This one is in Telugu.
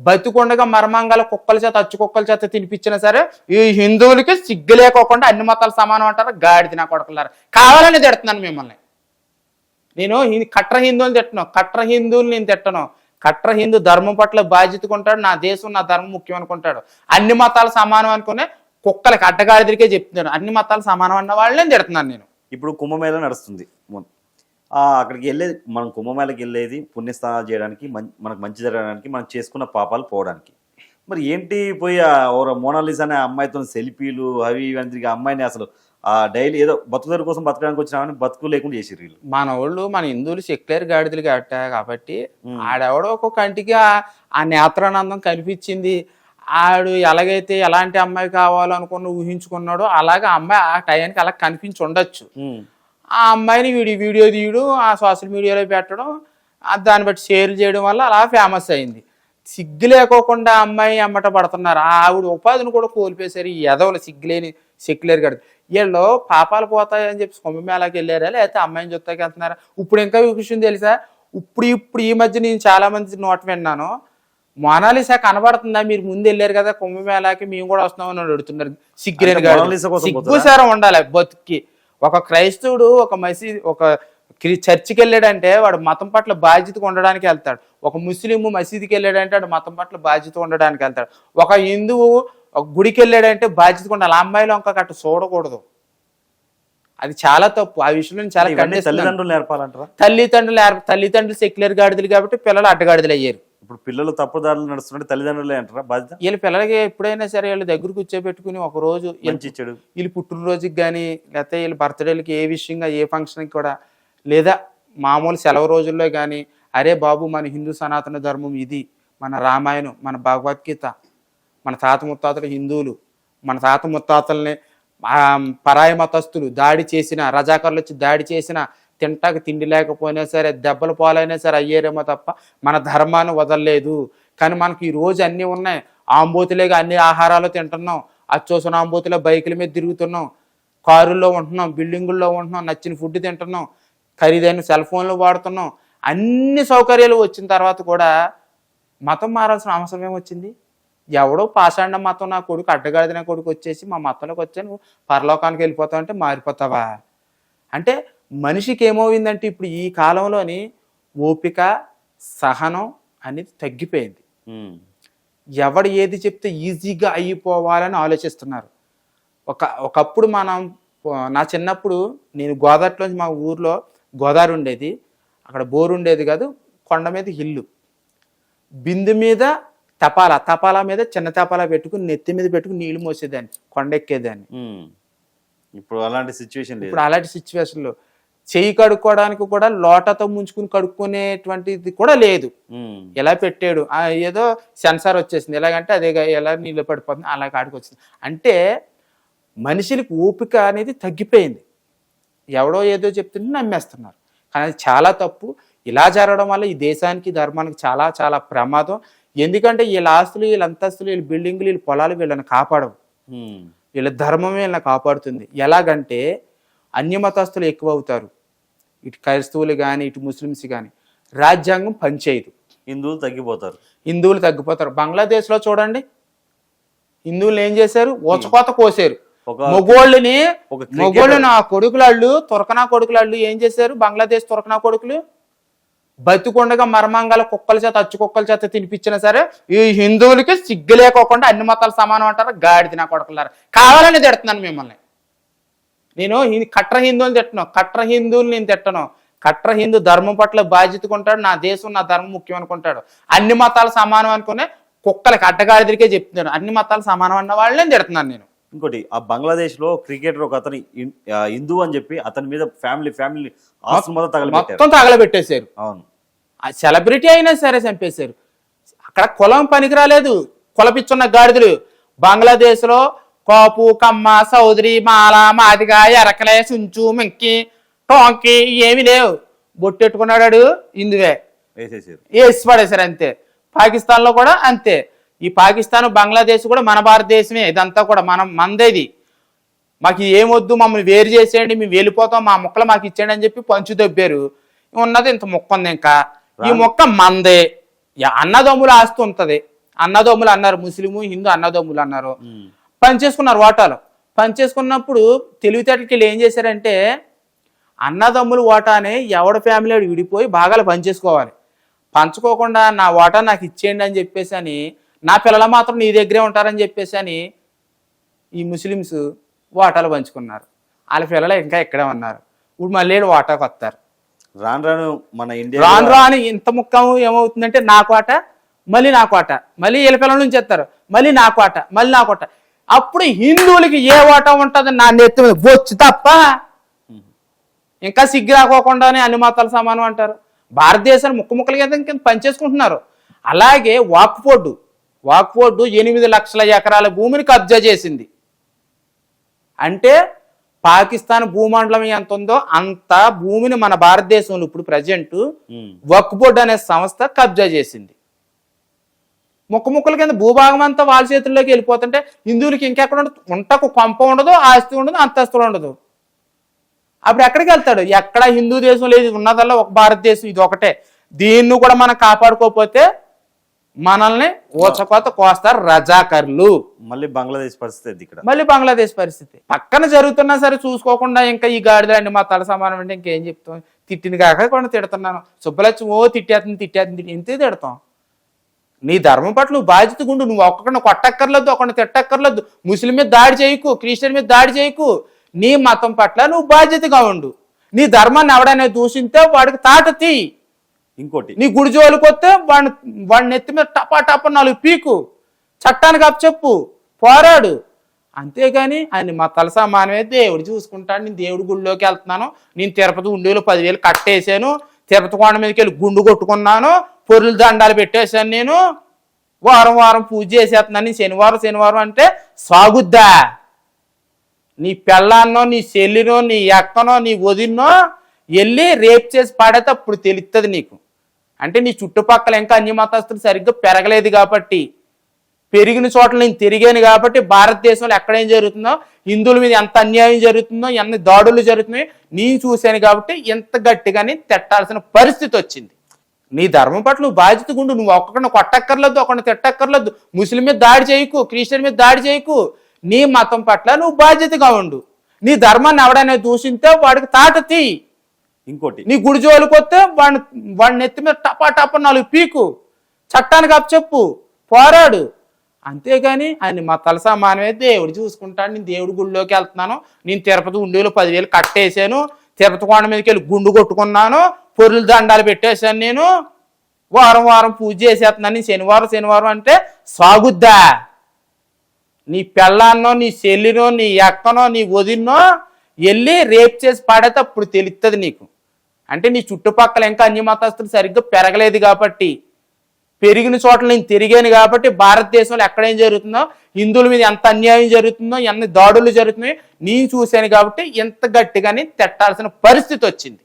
బతికొండగా మర్మాంగాల కుక్కల చేత అచ్చు కుక్కల చేత తినిపించినా సరే ఈ హిందువులకి సిగ్గు లేకోకుండా అన్ని మతాలు సమానం అంటారు గాడిది నా కొడకలారు. కావాలని తిడుతున్నాను మిమ్మల్ని. నేను కట్ర హిందువుని తిట్టను కట్ర హిందువుని నేను తిట్టను. కట్ర హిందూ ధర్మం పట్ల బాధ్యత ఉంటాడు నా దేశం నా ధర్మం ముఖ్యం అనుకుంటాడు అన్ని మతాలు సమానం అనుకునే కుక్కలకి అడ్డగాడిదిరికే చెప్తున్నాను అన్ని మతాలు సమానం అన్న వాళ్ళని తిడుతున్నాను నేను. ఇప్పుడు కుంభమేళ నడుస్తుంది అక్కడికి వెళ్ళేది మనం కుంభమేళకి వెళ్ళేది పుణ్యస్నానాలు చేయడానికి మనకు మంచి జరగడానికి మనం చేసుకున్న పాపాలు పోవడానికి మరి ఏంటి పోయి ఆ ఓ మోనాలిస్ అనే అమ్మాయితో సెల్ఫీలు అవి ఇవి అని తిరిగి అమ్మాయిని అసలు ఆ డైలీ ఏదో బతుకుదల కోసం బతకడానికి వచ్చినామని బతుకు లేకుండా చేసిర్రు వీళ్ళు మన వాళ్ళు మన హిందువులు సెక్యులర్ గాడిదలు కట్ట కాబట్టి. ఆడెవడో ఒక కంటికి ఆ- నేత్రానందం కనిపించింది ఆడు ఎలాగైతే ఎలాంటి అమ్మాయి కావాలనుకున్న ఊహించుకున్నాడో అలాగే అమ్మాయి ఆ టయానికి అలా కనిపించి ఉండొచ్చు. ఆ అమ్మాయిని వీడి వీడియో తీయడం ఆ సోషల్ మీడియాలో పెట్టడం దాన్ని బట్టి షేర్ చేయడం వల్ల అలా ఫేమస్ అయింది. సిగ్గు లేకోకుండా అమ్మాయి అమ్మట పడుతున్నారు. ఆవిడ ఉపాధిని కూడా కోల్పోయేసరి ఈ ఎదవలు సిగ్గులేని సెక్యులర్ గడు. వీళ్ళు పాపాలు పోతాయని చెప్పి కుంభమేళాకి వెళ్ళారా? లేకపోతే అమ్మాయిని చూస్తాకి వెళ్తున్నారా? ఇప్పుడు ఇంకా విషయం తెలుసా? ఇప్పుడు ఇప్పుడు ఈ మధ్య నేను చాలా మంది నోట విన్నాను. మొనాలిసా కనబడుతుందా? మీరు ముందు వెళ్ళారు కదా కుంభమేళాకి మేము కూడా వస్తున్నామని అడుగుతున్నారు. సిగ్గులేని సిగ్గు? సారం ఉండాలి బతుక్కి. ఒక క్రైస్తవుడు ఒక మసీద్ ఒక క్రి- చర్చికి వెళ్ళాడంటే వాడు మతం పట్ల బాధ్యతగా ఉండడానికి వెళ్తాడు. ఒక ముస్లిం మసీదుకి వెళ్ళాడంటే వాడు మతం పట్ల బాధ్యత ఉండడానికి వెళ్తాడు. ఒక హిందువు ఒక గుడికి వెళ్ళాడంటే బాధ్యతగా ఉండాలి అమ్మాయిలో ఇంకా అట్ట చూడకూడదు. అది చాలా తప్పు. ఆ విషయంలో చాలా. తల్లిదండ్రులు నేర్పాలంటారా? తల్లిదండ్రులు తల్లిదండ్రులు సెక్యులర్ గాడిదలు కాబట్టి పిల్లలు అడ్డగాడిదలు అయ్యారు ఇప్పుడు పిల్లలు తప్పుదారులు నడుస్తుంటే తల్లిదండ్రులే అంటారా? బాధ్యత? వీళ్ళ పిల్లలకి ఎప్పుడైనా సరే వీళ్ళ దగ్గర కూర్చోబెట్టుకుని ఒక రోజు వీళ్ళ మంచి చెడు. వీళ్ళు పుట్టినరోజుకి కానీ లేకపోతే వీళ్ళ బర్త్డేలకి ఏ విషయంగా ఏ ఫంక్షన్కి కూడా లేదా మామూలు సెలవు రోజుల్లో కానీ అరే బాబు మన హిందూ సనాతన ధర్మం ఇది మన రామాయణం మన భగవద్గీత మన తాత ముత్తాతలు హిందువులు మన తాత ముత్తాతల్ని పరాయి మతస్థులు దాడి చేసిన రజాకర్లు వచ్చి దాడి చేసిన తింటాక తిండి లేకపోయినా సరే దెబ్బలు పాలైనా సరే అయ్యారేమో తప్ప మన ధర్మాన్ని వదలలేదు. కానీ మనకి ఈ రోజు అన్నీ ఉన్నాయి. ఆంబోతులేగా అన్ని ఆహారాలు తింటున్నాం. అచ్చోసిన ఆంబోతులే బైకుల మీద తిరుగుతున్నాం. కారుల్లో ఉంటున్నాం బిల్డింగుల్లో ఉంటున్నాం నచ్చిన ఫుడ్ తింటున్నాం ఖరీదైన సెల్ ఫోన్లు వాడుతున్నాం. అన్ని సౌకర్యాలు వచ్చిన తర్వాత కూడా మతం మారాల్సిన అవసరం ఏమొచ్చింది? ఎవడో పాషాండ మతం నా కొడుకు అడ్డగాడిద నా కొడుకు వచ్చేసి మా మతంలోకి వచ్చాను. నువ్వు పరలోకానికి వెళ్ళిపోతావు అంటే మారిపోతావా? అంటే మనిషికి ఏమవుయిందంటే ఇప్పుడు ఈ కాలంలోని ఓపిక సహనం అనేది తగ్గిపోయింది. ఎవడు ఏది చెప్తే ఈజీగా అయిపోవాలని ఆలోచిస్తున్నారు. ఒక ఒకప్పుడు మనం నా చిన్నప్పుడు నేను గోదావరిలోంచి మా ఊర్లో గోదావరి ఉండేది. అక్కడ బోరు ఉండేది కాదు కొండ మీద ఇల్లు. బిందు మీద తపాలా తపాలా మీద చిన్న తపాలా పెట్టుకుని నెత్తి మీద పెట్టుకుని నీళ్ళు మోసేదాన్ని కొండ ఎక్కేదాన్ని. ఇప్పుడు అలాంటి సిచ్యువేషన్ ఇప్పుడు అలాంటి సిచ్యువేషన్లో చెయ్యి కడుక్కోవడానికి కూడా లోటతో ముంచుకుని కడుక్కునేటువంటిది కూడా లేదు. ఎలా పెట్టాడు? ఏదో సెన్సార్ వచ్చేసింది. ఎలాగంటే అదే ఎలా నీళ్ళు పడిపోతుంది అలా కాడికి వచ్చింది. అంటే మనుషులకి ఓపిక అనేది తగ్గిపోయింది. ఎవడో ఏదో చెప్తుంటే నమ్మేస్తున్నారు. కానీ చాలా తప్పు. ఇలా జరగడం వల్ల ఈ దేశానికి ధర్మానికి చాలా చాలా ప్రమాదం. ఎందుకంటే వీళ్ళ ఆస్తులు వీళ్ళ అంతస్తులు వీళ్ళ బిల్డింగులు వీళ్ళ పొలాలు వీళ్ళని కాపాడవు. వీళ్ళ ధర్మం వీళ్ళని కాపాడుతుంది. ఎలాగంటే అన్యమతస్తులు ఎక్కువ అవుతారు ఇటు క్రైస్తవులు కానీ ఇటు ముస్లిమ్స్ కానీ రాజ్యాంగం పనిచేయదు. హిందువులు తగ్గిపోతారు. హిందువులు తగ్గిపోతారు. బంగ్లాదేశ్లో చూడండి. హిందువులు ఏం చేశారు? ఊచకోత కోసారు. మొగోళ్ళని మొగోళ్ళు నా కొడుకులాళ్ళు తురకనా కొడుకులాళ్ళు ఏం చేశారు? బంగ్లాదేశ్ తురకనా కొడుకులు? బతికొండగా మర్మంగల కుక్కల చేత అచ్చు కుక్కల చేత తినిపించినా సరే ఈ హిందువులకి సిగ్గు లేకోకుండా అన్ని మతాలు సమానం అంటారు. గాడిది నా కొడుకులారు? కావాలని తిడుతున్నాను మిమ్మల్ని. నేను కట్ర హిందువుని తిట్టను. కట్ర హిందువుని నేను తిట్టను. కట్ర హిందూ ధర్మం పట్ల బాధ్యతగా ఉంటాడు నా దేశం నా ధర్మం ముఖ్యం అనుకుంటాడు అన్ని మతాలు సమానం అనుకునే కుక్కలకి అడ్డగాడిదిరికే చెప్తున్నాను. అన్ని మతాలు సమానం అన్న వాళ్ళని తిడుతున్నాను నేను. ఇంకోటి ఆ బంగ్లాదేశ్లో క్రికెటర్ ఒక అతను హిందూ అని చెప్పి అతని మీద ఫ్యామిలీ ఫ్యామిలీ మొత్తం తగలబెట్టేశారు. అవును. ఆ సెలబ్రిటీ అయినా సరే చంపేశారు. అక్కడ కులం పనికిరాలేదు. కులపిచ్చున్న గాడిదలు. బంగ్లాదేశ్లో కోపు కమ్మ సౌదరి మాల మాదిగా ఎరకలే సుంచు మంకి టోంకి ఏమీ లేవు. బొట్టెట్టుకున్నాడు ఇందువే. వేసేసారు. వేసి పడేశారు అంతే. పాకిస్తాన్లో కూడా అంతే. ఈ పాకిస్తాన్ బంగ్లాదేశ్ కూడా మన భారతదేశమే. ఇదంతా కూడా మనం మందేది. మాకు ఏమొద్దు మమ్మల్ని వేరు చేసేయండి మేము వెళ్ళిపోతాం మా మొక్కలు మాకు ఇచ్చేయండి అని చెప్పి పంచు దొబ్బారు. ఉన్నది ఇంత మొక్క ఉంది ఇంకా. ఈ మొక్క మందే. అన్నదమ్ముల ఆస్తి ఉంటది. అన్నదమ్ములు అన్నారు ముస్లిము హిందూ అన్నదమ్ములు అన్నారు. ఉమ్. పనిచేసుకున్నారు ఓటాలు పనిచేసుకున్నప్పుడు తెలివితేటలకి వీళ్ళు ఏం చేశారంటే అన్నదమ్ములు ఓటాని ఎవడ ఫ్యామిలీ వాడు విడిపోయి భాగాలు పంచేసుకోవాలి పంచుకోకుండా నా ఓటా నాకు ఇచ్చేయండి అని చెప్పేసి అని నా పిల్లలు మాత్రం నీ దగ్గరే ఉంటారని చెప్పేసి అని ఈ ముస్లిమ్స్ ఓటాలు పంచుకున్నారు. వాళ్ళ పిల్లలు ఇంకా ఇక్కడే ఉన్నారు. ఇప్పుడు మళ్ళీ ఓటాకు వస్తారు. రాను రాను మన ఇండియా రాను రాని ఇంత ముక్కం ఏమవుతుందంటే నా కోట మళ్ళీ నా కోట మళ్ళీ వీళ్ళ పిల్లల నుంచి ఎత్తారు మళ్ళీ నా కోట మళ్ళీ నా కోట అప్పుడు హిందువులకి ఏ ఓట ఉంటుంది? నా నెత్తి మీద బొచ్చు తప్ప. ఇంకా సిగ్గు రాకోకుండానే అన్ని మతాలు సమానం అంటారు. భారతదేశాన్ని ముక్క ముక్కలు కింద కింద పనిచేసుకుంటున్నారు. అలాగే వాక్ బోర్డు వాక్ బోర్డు ఎనిమిది లక్షల ఎకరాల భూమిని కబ్జా చేసింది. అంటే పాకిస్తాన్ భూమండలం ఎంత ఉందో అంత భూమిని మన భారతదేశంలో ఇప్పుడు ప్రజెంట్. వక్ బోర్డ్ అనే సంస్థ కబ్జా చేసింది. ముక్క ముక్కల కింద భూభాగం అంతా వాళ్ళ చేతుల్లోకి వెళ్ళిపోతుంటే హిందువులకి ఇంకెక్కడ ఉండదు ఉంటకు కొంప ఉండదు ఆస్తి ఉండదు అంతస్తులు ఉండదు. అప్పుడు ఎక్కడికి వెళ్తాడు? ఎక్కడ హిందూ దేశం లేదు ఉన్నదల్లా ఒక భారతదేశం ఇది ఒకటే. దీన్ని కూడా మనం కాపాడుకోకపోతే మనల్ని ఊచకోత కోస్తారు రజాకర్లు. మళ్ళీ బంగ్లాదేశ్ పరిస్థితి ఇక్కడ? మళ్ళీ బంగ్లాదేశ్ పరిస్థితి. పక్కన జరుగుతున్నా సరే చూసుకోకుండా ఇంకా ఈ గాడిదండి మా తల సమానం అంటే ఇంకేం చెప్తాం? తిట్టింది కాక కూడా తిడుతున్నాను. సుబ్బలక్ష్మి ఓ తిట్టేస్తుంది తిట్టేస్తుంది తిట్టి ఇంతే తిడతాం. నీ ధర్మం పట్ల నువ్వు బాధ్యత గుండు నువ్వు ఒక్కడిని కొట్టక్కర్లేదు ఒకరిని తిట్టక్కర్లేదు. ముస్లిం మీద దాడి చేయకు క్రిస్టియన్ మీద దాడి చేయకు. నీ మతం పట్ల నువ్వు బాధ్యతగా ఉండు. నీ ధర్మాన్ని ఎవడైనా దూషింతే వాడికి తాట తీ. ఇంకోటి. నీ గుడి జోలికి వస్తే వాడిని వాడిని నెత్తి మీద టపా టపా నాలుగు పీకు. చట్టానికి అప్పచెప్పు. పోరాడు. అంతేగాని ఆయన మా తలసా మానవే దేవుడు చూసుకుంటాడు. నేను దేవుడి గుడిలోకి వెళ్తున్నాను. నేను తిరుపతి ఉండిలో పదివేలు కట్టేశాను. తిరుపతి కొండ మీదకి వెళ్ళి గుండు కొట్టుకున్నాను పొరులు దండాలు పెట్టేశాను నేను. వారం వారం పూజ చేసేస్తున్నాను. శనివారం శనివారం అంటే సాగుద్దా? నీ పెళ్ళాన్నో నీ చెల్లినో నీ ఎక్కనో నీ వదిన్నో వెళ్ళి రేప్ చేసి పాడైతే అప్పుడు తెలుస్తుంది నీకు. అంటే నీ చుట్టుపక్కల ఇంకా అన్ని మతస్తులు సరిగ్గా పెరగలేదు కాబట్టి పెరిగిన చోట్ల నేను తిరిగాను కాబట్టి భారతదేశంలో ఎక్కడేం జరుగుతుందో హిందువుల మీద ఎంత అన్యాయం జరుగుతుందో ఎన్ని దాడులు జరుగుతున్నాయో నేను చూశాను కాబట్టి ఎంత గట్టిగానే తిట్టాల్సిన పరిస్థితి వచ్చింది. నీ ధర్మం పట్ల నువ్వు బాధ్యత గుండు నువ్వు ఒక్కడిని కొట్టక్కర్లేదు ఒకరిని తిట్టక్కర్లేదు ముస్లిం మీద దాడి చేయకు క్రిస్టియన్ మీద దాడి చేయకు నీ మతం పట్ల నువ్వు బాధ్యతగా ఉండు. నీ ధర్మాన్ని ఎవడైనా దూషింతే వాడికి తాట తీ. ఇంకోటి. నీ గుడి జోలికి వస్తే వాడిని వాడిని నెత్తి మీద టపా టపా నాలుగు పీకు. చట్టానికి అప్పచెప్పు పోరాడు. అంతేగాని ఆయన మా తలసా మానవే దేవుడు చూసుకుంటాను నేను దేవుడి గుడిలోకి వెళ్తున్నాను. నేను తిరుపతి ఉండేలో పదివేలు కట్టేశాను. తిరుపతి కొండ మీదకి వెళ్ళి గుండు కొట్టుకున్నాను. పొరులు దండాలు పెట్టేశాను నేను. వారం వారం పూజ చేసేస్తున్నాను. నేను శనివారం శనివారం అంటే సాగుద్దా? నీ పెళ్ళాన్నో నీ చెల్లినో నీ ఎక్కనో నీ వదిన్నో వెళ్ళి రేప్ చేసి పాడైతే అప్పుడు తెలుస్తుంది నీకు. అంటే నీ చుట్టుపక్కల ఇంకా అన్య మతస్తులు సరిగ్గా పెరగలేదు కాబట్టి పెరిగిన చోట్ల నేను తిరిగాను కాబట్టి భారతదేశంలో ఎక్కడేం జరుగుతుందో హిందువుల మీద ఎంత అన్యాయం జరుగుతుందో ఎన్ని దాడులు జరుగుతున్నాయో నేను చూశాను కాబట్టి ఎంత గట్టిగానే తిట్టాల్సిన పరిస్థితి వచ్చింది.